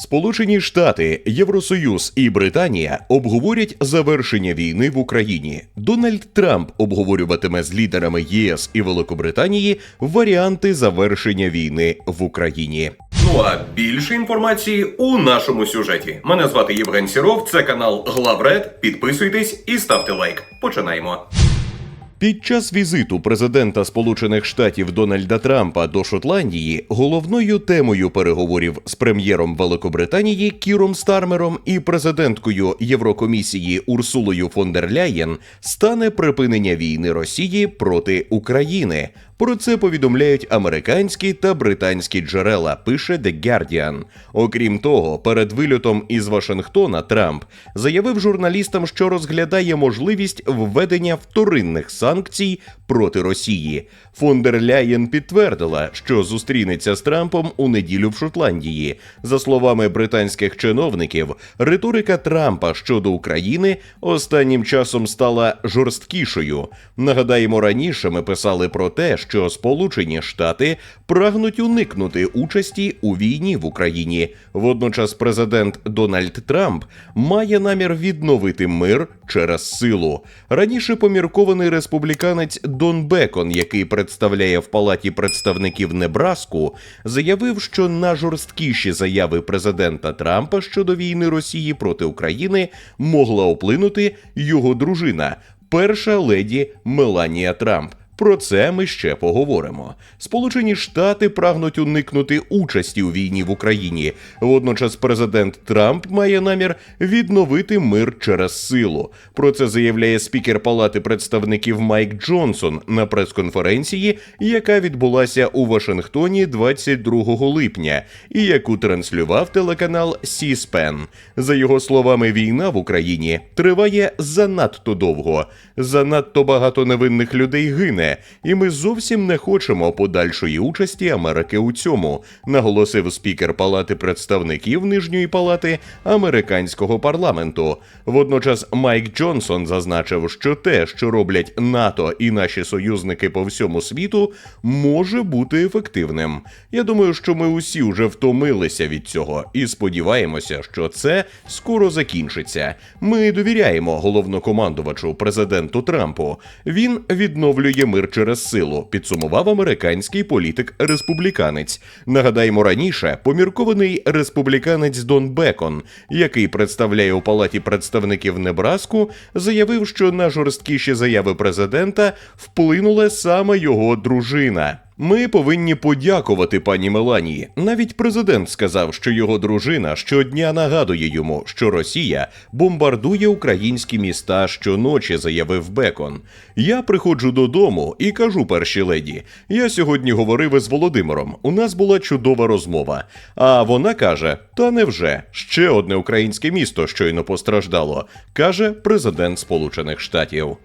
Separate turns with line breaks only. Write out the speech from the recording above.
Сполучені Штати, Євросоюз і Британія обговорять завершення війни в Україні. Дональд Трамп обговорюватиме з лідерами ЄС і Великобританії варіанти завершення війни в Україні. Ну а більше інформації у нашому сюжеті. Мене звати Євген Сіров. Це канал Главред. Підписуйтесь і ставте лайк. Починаємо. Під час візиту президента Сполучених Штатів Дональда Трампа до Шотландії головною темою переговорів з прем'єром Великобританії Кіром Стармером і президенткою Єврокомісії Урсулою фон дер Ляєн стане припинення війни Росії проти України. Про це повідомляють американські та британські джерела. Пише The Guardian. Окрім того, перед вильотом із Вашингтона Трамп заявив журналістам, що розглядає можливість введення вторинних санкцій проти Росії. Фон дер Ляєн підтвердила, що зустрінеться з Трампом у неділю в Шотландії. За словами британських чиновників, риторика Трампа щодо України останнім часом стала жорсткішою. Нагадаємо, раніше ми писали про те, що Сполучені Штати прагнуть уникнути участі у війні в Україні. Водночас президент Дональд Трамп має намір відновити мир через силу. Раніше поміркований республіканець Дон Бекон, який представляє в палаті представників Небраску, заявив, що на жорсткіші заяви президента Трампа щодо війни Росії проти України могла вплинути його дружина, перша леді Меланія Трамп. Про це ми ще поговоримо. Сполучені Штати прагнуть уникнути участі у війні в Україні. Водночас президент Трамп має намір відновити мир через силу. Про це заявляє спікер Палати представників Майк Джонсон на прес-конференції, яка відбулася у Вашингтоні 22 липня, і яку транслював телеканал C-SPAN. За його словами, війна в Україні триває занадто довго. Занадто багато невинних людей гине, і ми зовсім не хочемо подальшої участі Америки у цьому, наголосив спікер Палати представників Нижньої палати американського парламенту. Водночас Майк Джонсон зазначив, що те, що роблять НАТО і наші союзники по всьому світу, може бути ефективним. Я думаю, що ми усі вже втомилися від цього і сподіваємося, що це скоро закінчиться. Ми довіряємо головнокомандувачу президенту Трампу. Він відновлює мир через силу, підсумував американський політик-республіканець. Нагадаємо раніше, поміркований республіканець Дон Бекон, який представляє у палаті представників Небраску, заявив, що на жорсткіші заяви президента вплинула саме його дружина. Ми повинні подякувати пані Меланії. Навіть президент сказав, що його дружина щодня нагадує йому, що Росія бомбардує українські міста щоночі, заявив Бекон. Я приходжу додому і кажу першій леді: я сьогодні говорив із Володимиром. У нас була чудова розмова. А вона каже: Та невже ще одне українське місто щойно постраждало, каже президент Сполучених Штатів.